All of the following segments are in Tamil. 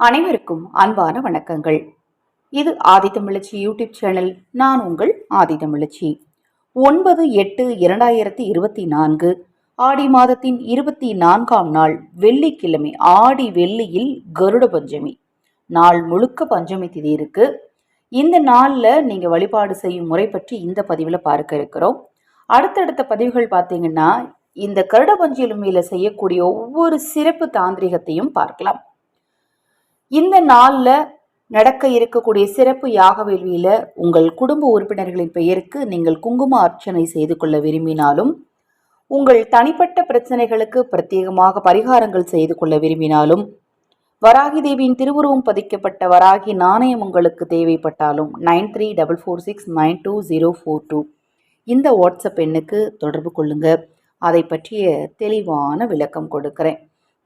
அனைவருக்கும் அன்பான வணக்கங்கள். இது ஆதித்தமிழச்சி யூடியூப் சேனல் நான் உங்கள் ஆதித்தமிழச்சி ஒன்பது எட்டு இரண்டாயிரத்தி இருபத்தி நான்கு ஆடி மாதத்தின் இருபத்தி நான்காம் நாள் வெள்ளிக்கிழமை ஆடி வெள்ளியில் கருட பஞ்சமி. நாள் முழுக்க பஞ்சமி திதி இருக்கு இந்த நாளில் நீங்கள் வழிபாடு செய்யும் முறை பற்றி இந்த பதிவில் பார்க்க இருக்கிறோம். அடுத்தடுத்த பதிவுகள் பார்த்தீங்கன்னா இந்த கருட பஞ்சமியில் செய்யக்கூடிய ஒவ்வொரு சிறப்பு தாந்திரிகத்தையும் பார்க்கலாம். இந்த நாளில் நடக்க இருக்கக்கூடிய சிறப்பு யாக வேள்வியில் உங்கள் குடும்ப உறுப்பினர்களின் பெயருக்கு நீங்கள் குங்கும அர்ச்சனை செய்து கொள்ள விரும்பினாலும் உங்கள் தனிப்பட்ட பிரச்சனைகளுக்கு பிரத்யேகமாக பரிகாரங்கள் செய்து கொள்ள விரும்பினாலும் வராகி தேவியின் திருவுருவம் பதிக்கப்பட்ட வராகி நாணயம் உங்களுக்கு தேவைப்பட்டாலும் nine three double four six nine two zero four two இந்த வாட்ஸ்அப் எண்ணுக்கு தொடர்பு கொள்ளுங்க. அதை பற்றிய தெளிவான விளக்கம் கொடுக்குறேன்.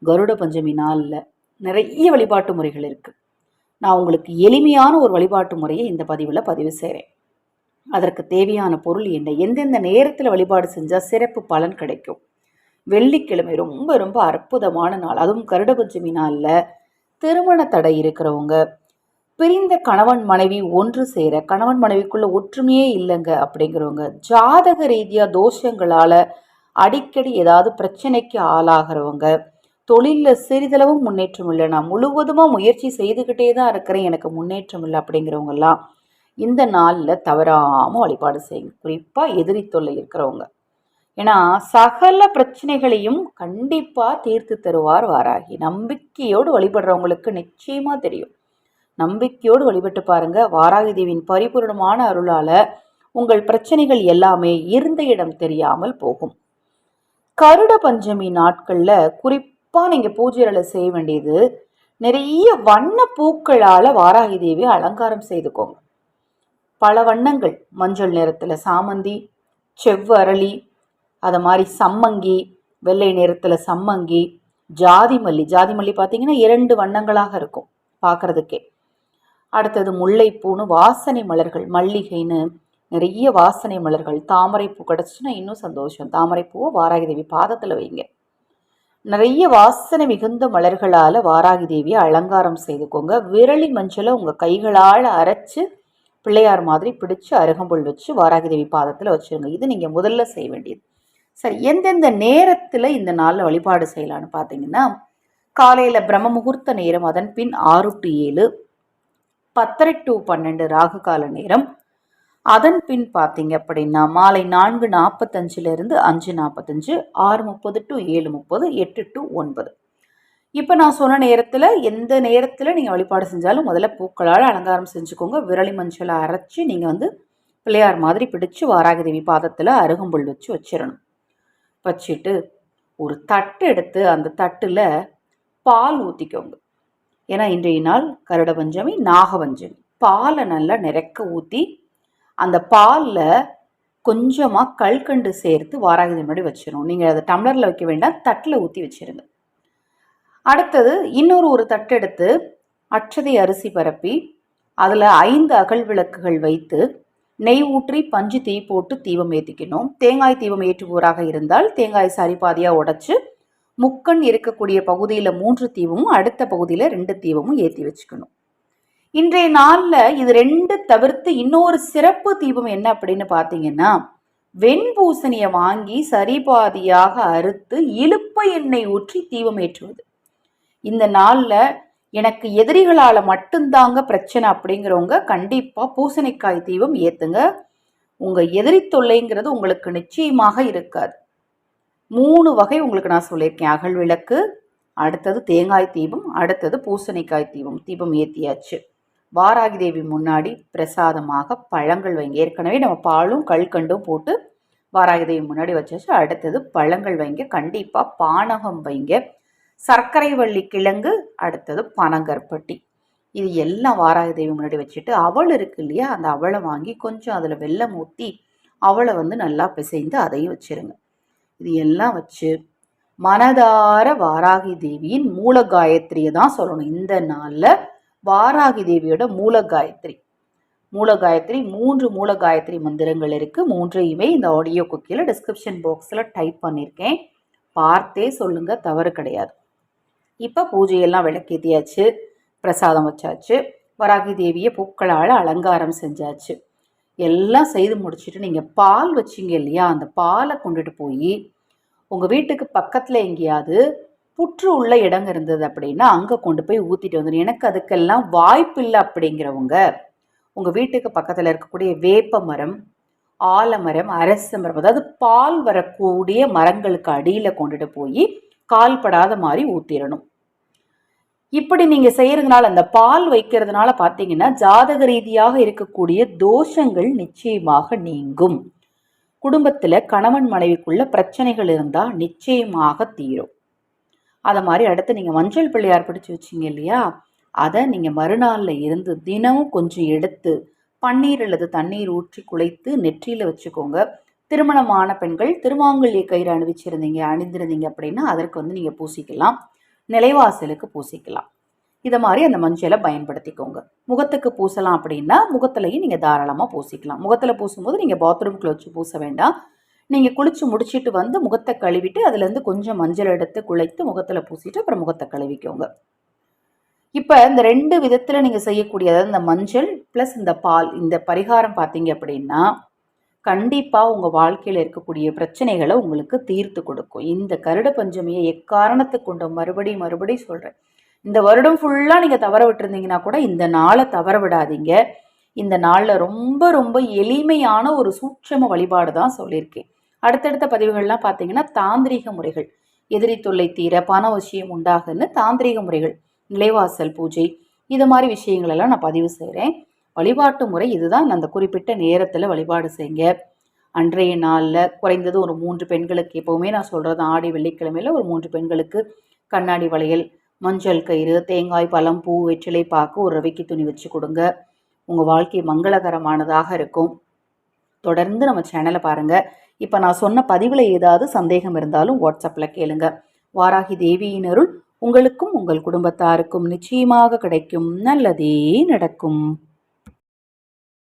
கருட பஞ்சமி நாளில் நிறைய வழிபாட்டு முறைகள் இருக்குது நான் உங்களுக்கு எளிமையான ஒரு வழிபாட்டு முறையை இந்த பதிவில் பதிவு செய்கிறேன் அதற்கு தேவையான பொருள் என்ன? எந்தெந்த நேரத்தில் வழிபாடு செஞ்சால் சிறப்பு பலன் கிடைக்கும்? வெள்ளிக்கிழமை ரொம்ப ரொம்ப அற்புதமான நாள். அதுவும் கருட பஞ்சமி நாளில் திருமண தடை இருக்கிறவங்க பிரிந்த கணவன் மனைவி ஒன்று சேர கணவன் மனைவிக்குள்ள ஒற்றுமையே இல்லைங்க அப்படிங்கிறவங்க ஜாதக ரீதியாக தோஷங்களால் அடிக்கடி ஏதாவது பிரச்சனைக்கு ஆளாகிறவங்க தொழிலில் சிறிதளவும் முன்னேற்றம் இல்லை. நான் முழுவதுமாக முயற்சி செய்துக்கிட்டே தான் இருக்கிறேன். எனக்கு முன்னேற்றம் இல்லை அப்படிங்கிறவங்கெல்லாம் இந்த நாளில் தவறாமல் வழிபாடு செய்யுங்க. குறிப்பாக எதிரி தொல்லை இருக்கிறவங்க. ஏன்னா சகல பிரச்சனைகளையும் கண்டிப்பாக தீர்த்து தருவார் வாராகி. நம்பிக்கையோடு வழிபடுறவங்களுக்கு நிச்சயமாக தெரியும். நம்பிக்கையோடு வழிபட்டு பாருங்க. வாராகி தேவியின் பரிபூர்ணமான அருளால் உங்கள் பிரச்சனைகள் எல்லாமே இருந்த இடம் தெரியாமல் போகும். கருட பஞ்சமி நாட்களில் குறிப்பாக நீங்கள் பூஜைகளை செய்ய வேண்டியது நிறைய வண்ண பூக்களால் வாராகி தேவி அலங்காரம் செய்துக்கோங்க. பல வண்ணங்கள். மஞ்சள் நிறத்தில் சாமந்தி செவ்வரளி அதை மாதிரி சம்மங்கி வெள்ளை நிறத்தில் சம்மங்கி ஜாதி மல்லி. ஜாதி மல்லி பார்த்தீங்கன்னா இரண்டு வண்ணங்களாக இருக்கும் பார்க்குறதுக்கே அடுத்தது முல்லைப்பூன்னு வாசனை மலர்கள் மல்லிகைன்னு நிறைய வாசனை மலர்கள். தாமரைப்பூ கிடச்சின்னா இன்னும் சந்தோஷம். தாமரைப்பூவை வாராகி தேவி பாதத்தில் வைங்க. நிறைய வாசனை மிகுந்த மலர்களால் வாராகி தேவியை அலங்காரம் செய்துக்கோங்க. விரலி மஞ்சளை உங்கள் கைகளால் அரைச்சு பிள்ளையார் மாதிரி பிடிச்சு அருகம்புல் வச்சு வாராகி தேவி பாதத்தில் வச்சுருங்க. இது நீங்கள் முதல்ல செய்ய வேண்டியது. சரி எந்தெந்த நேரத்தில் இந்த நாளில் வழிபாடு செய்யலான்னு பார்த்தீங்கன்னா காலையில் பிரம்ம முகூர்த்த நேரம் அதன் பின் ஆறு டு ஏழு பத்தரை டு பன்னெண்டு ராகு கால நேரம் அதன் பின் பார்த்தீங்க அப்படின்னா மாலை நான்கு நாற்பத்தஞ்சிலிருந்து அஞ்சு நாற்பத்தஞ்சு ஆறு முப்பது டு ஏழு முப்பது எட்டு டு ஒன்பது. இப்போ நான் சொன்ன நேரத்தில் எந்த நேரத்தில் நீங்கள் வழிபாடு செஞ்சாலும் முதல்ல பூக்களால் அலங்காரம் செஞ்சுக்கோங்க. விரலி மஞ்சளை அரைச்சி நீங்கள் வந்து பிள்ளையார் மாதிரி பிடிச்சு வாராகிதேவி பாதத்தில் அருகம்புல் வச்சு வச்சிடணும் வச்சுட்டு ஒரு தட்டு எடுத்து அந்த தட்டில் பால் ஊற்றிக்கோங்க ஏன்னா இன்றைய நாள் கருட பஞ்சமி நாகபஞ்சமி. பாலை நல்லா நிறக்க ஊற்றி அந்த பாலில் கொஞ்சமாக கல்கண்டு சேர்த்து வாராகி முன்னாடி வச்சிடணும் நீங்கள் அதை டம்ளரில் வைக்க வேண்டாம் தட்டில் ஊற்றி வச்சிருங்க. அடுத்தது இன்னொரு ஒரு தட்டு எடுத்து அச்சதை அரிசி பரப்பி அதில் ஐந்து அகல் விளக்குகள் வைத்து நெய் ஊற்றி பஞ்சு தீ போட்டு தீபம் ஏற்றிக்கணும் தேங்காய் தீபம் ஏற்றுவோராக இருந்தால் தேங்காய் சரிபாதியாக உடச்சி முக்கண் இருக்கக்கூடிய பகுதியில் மூன்று தீபமும் அடுத்த பகுதியில் ரெண்டு தீபமும் ஏற்றி வச்சுக்கணும். இன்றைய நாளில் இது ரெண்டு தவிர்த்து இன்னொரு சிறப்பு தீபம் என்ன அப்படின்னு பார்த்தீங்கன்னா வெண்பூசணியை வாங்கி சரிபாதியாக அறுத்து இழுப்ப எண்ணெய் ஊற்றி தீபம் ஏற்றுவது. இந்த நாளில் எனக்கு எதிரிகளால் மட்டும்தாங்க பிரச்சனை அப்படிங்கிறவங்க கண்டிப்பாக பூசணிக்காய் தீபம் ஏற்றுங்க உங்கள் எதிரி தொல்லைங்கிறது உங்களுக்கு நிச்சயமாக இருக்காது. மூணு வகை உங்களுக்கு நான் சொல்லியிருக்கேன். அகல் விளக்கு அடுத்தது தேங்காய் தீபம் அடுத்தது பூசணிக்காய் தீபம் தீபம் ஏற்றியாச்சு வாராகி தேவி முன்னாடி பிரசாதமாக பழங்கள் வைங்க ஏற்கனவே நம்ம பாலும் கல்கண்டும் போட்டு வாராகி தேவி முன்னாடி வச்சாச்சு. அடுத்தது பழங்கள் வைங்க கண்டிப்பாக பானகம் வைங்க சர்க்கரை வள்ளி கிழங்கு அடுத்தது பனங்கற்பட்டி. இது எல்லாம் வாராகி தேவி முன்னாடி வச்சுட்டு அவள் இருக்கு இல்லையா? அந்த அவளை வாங்கி கொஞ்சம் அதில் வெள்ளம் ஊற்றி அவளை வந்து நல்லா பிசைந்து அதையும் வச்சிருங்க. இது எல்லாம் வச்சு மனதார வாராகி தேவியின் மூல காயத்ரியை தான் சொல்லணும். இந்த நாளில் வாராகி தேவியோட மூல காயத்ரி மூல காயத்ரி மூன்று மூல காயத்ரி மந்திரங்கள் இருக்குது மூன்றையுமே இந்த ஆடியோ குக்கியில் டிஸ்கிரிப்ஷன் பாக்ஸில் டைப் பண்ணியிருக்கேன் பார்த்தே சொல்லுங்கள் தவறு கிடையாது. இப்போ பூஜையெல்லாம் விளக்கேற்றியாச்சு பிரசாதம் வச்சாச்சு வராகி தேவியை பூக்களால் அலங்காரம் செஞ்சாச்சு. எல்லாம் செய்து முடிச்சுட்டு நீங்கள் பால் வச்சிங்க இல்லையா? அந்த பாலை கொண்டுட்டு போய் உங்கள் வீட்டுக்கு பக்கத்தில் எங்கேயாவது புற்று உள்ள இடங்க இருந்தது அப்படின்னா அங்கே கொண்டு போய் ஊற்றிட்டு வந்துடும் எனக்கு அதுக்கெல்லாம் வாய்ப்பு இல்லை அப்படிங்கிறவங்க உங்கள் வீட்டுக்கு பக்கத்தில் இருக்கக்கூடிய வேப்ப மரம் ஆலமரம் அரச மரம் அதாவது பால் வரக்கூடிய மரங்களுக்கு அடியில் கொண்டுட்டு போய் கால்படாத மாதிரி ஊற்றிடணும் இப்படி நீங்கள் செய்கிறதுனால அந்த பால் வைக்கிறதுனால பார்த்தீங்கன்னா ஜாதக ரீதியாக இருக்கக்கூடிய தோஷங்கள் நிச்சயமாக நீங்கும். குடும்பத்தில் கணவன் மனைவிக்குள்ள பிரச்சனைகள் இருந்தால் நிச்சயமாக தீரும். அதை மாதிரி அடுத்து நீங்கள் மஞ்சள் பிள்ளையார் பிடிச்சி வச்சிங்க இல்லையா? அதை நீங்கள் மறுநாளில் இருந்து தினமும் கொஞ்சம் எடுத்து பன்னீர் அல்லது தண்ணீர் ஊற்றி குழைத்து நெற்றியில் வச்சுக்கோங்க. திருமணமான பெண்கள் திருமாங்கல்ய கயிறு அணிவிச்சிருந்தீங்க அணிந்திருந்தீங்க அப்படின்னா அதற்கு வந்து நீங்கள் பூசிக்கலாம். நிலைவாசலுக்கு பூசிக்கலாம். இதை மாதிரி அந்த மஞ்சளை பயன்படுத்திக்கோங்க. முகத்துக்கு பூசலாம் அப்படின்னா முகத்துலையும் நீங்கள் தாராளமாக பூசிக்கலாம். முகத்தில் பூசும்போது நீங்கள் பாத்ரூம் வச்சு பூச வேண்டாம். நீங்கள் குளித்து முடிச்சுட்டு வந்து முகத்தை கழுவிட்டு அதுலேருந்து கொஞ்சம் மஞ்சள் எடுத்து குழைத்து முகத்தில் பூசிட்டு அப்புறம் முகத்தை கழுவிக்கோங்க. இப்போ இந்த ரெண்டு விதத்தில் நீங்கள் செய்யக்கூடிய அதாவது இந்த மஞ்சள் ப்ளஸ் இந்த பால் இந்த பரிகாரம் பார்த்தீங்க அப்படின்னா கண்டிப்பாக உங்கள் வாழ்க்கையில் இருக்கக்கூடிய பிரச்சனைகளை உங்களுக்கு தீர்த்து கொடுக்கும். இந்த கருட பஞ்சமியை எக்காரணத்தை கொண்டு மறுபடி மறுபடி சொல்கிறேன் இந்த வருடம் ஃபுல்லாக நீங்கள் தவற விட்டுருந்தீங்கன்னா கூட இந்த நாளை தவற விடாதீங்க. இந்த நாளில் ரொம்ப ரொம்ப எளிமையான ஒரு சூட்சம வழிபாடு தான் சொல்லியிருக்கேன். அடுத்தடுத்த பதிவுகள்லாம் பார்த்தீங்கன்னா தாந்திரிக முறைகள். எதிரி தொல்லை தீர பண விஷயம் உண்டாகுன்னு தாந்திரிக முறைகள் நிலைவாசல் பூஜை இது மாதிரி விஷயங்களெல்லாம் நான் பதிவு செய்கிறேன் வழிபாட்டு முறை இதுதான். அந்த குறிப்பிட்ட நேரத்தில் வழிபாடு செய்யுங்க அன்றைய நாளில் குறைந்தது ஒரு மூன்று பெண்களுக்கு எப்போவுமே நான் சொல்கிறது ஆடி வெள்ளிக்கிழமையில் ஒரு மூன்று பெண்களுக்கு கண்ணாடி வளையல் மஞ்சள் கயிறு தேங்காய் பழம் பூ வெற்றிலை பாக்கு ஒரு ரவிக்கு துணி வச்சு கொடுங்க. உங்கள் வாழ்க்கை மங்களகரமானதாக இருக்கும். தொடர்ந்து நம்ம சேனலை பாருங்கள் இப்போ நான் சொன்ன பதிவில் ஏதாவது சந்தேகம் இருந்தாலும் வாட்ஸ்அப்பில் கேளுங்க. வாராகி தேவியினருள் உங்களுக்கும் உங்கள் குடும்பத்தாருக்கும் நிச்சயமாக கிடைக்கும். நல்லதே நடக்கும்.